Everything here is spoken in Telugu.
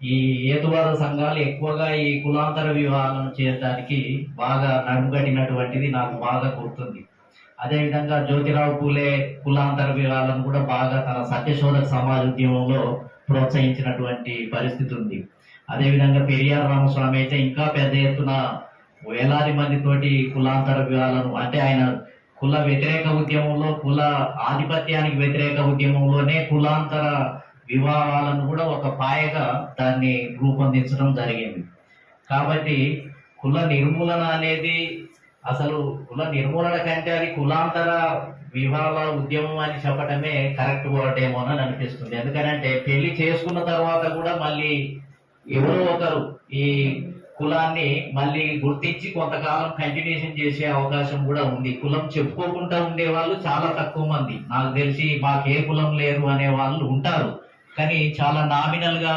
ఈ ఏతువాద సంఘాలు ఎక్కువగా ఈ కులాంతర వివాహాలను చేయడానికి బాగా నడుగట్టినటువంటిది నాకు బాగా గుర్తుంది. అదేవిధంగా జ్యోతిరావు పూలే కులాంతర వివాహాలను కూడా బాగా తన సత్యశోధక సమాజ ఉద్యమంలో ప్రోత్సహించినటువంటి పరిస్థితి ఉంది. అదేవిధంగా పెరియార్ రామస్వామి అయితే ఇంకా పెద్ద ఎత్తున వేలాది మందితోటి కులాంతర వివాహాలను అంటే ఆయన కుల వ్యతిరేక ఉద్యమంలో కుల ఆధిపత్యానికి వ్యతిరేక ఉద్యమంలోనే కులాంతర వివాహాలను కూడా ఒక పాయగా దాన్ని రూపొందించడం జరిగింది. కాబట్టి కుల నిర్మూలన అనేది అసలు కుల నిర్మూలన కంటే అది కులాంతర వివాహ ఉద్యమం అని చెప్పడమే కరెక్ట్ వర్డేమో అని అనిపిస్తుంది. ఎందుకంటే పెళ్ళి చేసుకున్న తర్వాత కూడా మళ్ళీ ఎవరో ఒకరు ఈ కులాన్ని మళ్ళీ గుర్తించి కొంతకాలం కంటిన్యూషన్ చేసే అవకాశం కూడా ఉంది. కులం చెప్పుకోకుండా ఉండే వాళ్ళు చాలా తక్కువ మంది. నాకు తెలిసి మాకు ఏ కులం లేరు అనే వాళ్ళు ఉంటారు. కానీ చాలా నామినల్గా